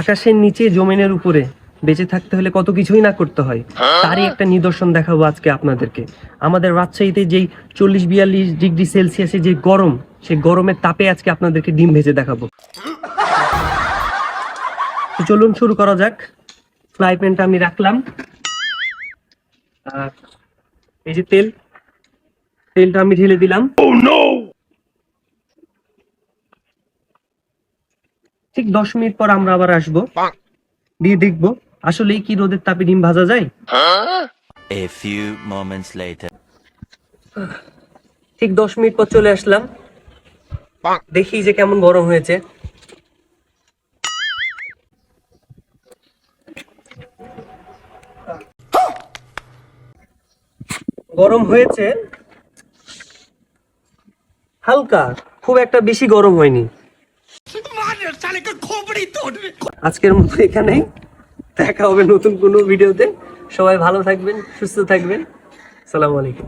আকাশের নিচে জমিনের উপরে বেঁচে থাকতে হলে কত কিছুই না করতে হয়। তারই একটা নিদর্শন দেখাবো আজকে আপনাদেরকে। আমাদের রাজশাহীতে যেই চল্লিশ বিয়াল্লিশ ডিগ্রি সেলসিয়াসে যে গরম সেই গরমের তাপে আজকে আপনাদেরকে ডিম ভেজে দেখাবো। চলুন শুরু করা যাক। ফ্রাই প্যানটা আমি রাখলাম। এই যে তেল, তেলটা আমি ঢেলে দিলাম। ঠিক দশ মিনিট পর আমরা আবার আসব। দিয়ে দেখব আসলে কি রোদের তাপে ডিম ভাজা যায়? A few moments later. ঠিক দশ মিনিট পর চলে আসলাম। দেখি যে কেমন গরম হয়েছে। গরম হয়েছে। হালকা খুব একটা বেশি গরম হয়নি। আজকের মতো এখানেই। দেখা হবে নতুন কোনো ভিডিওতে। সবাই ভালো থাকবেন, সুস্থ থাকবেন। সালাম আলাইকুম।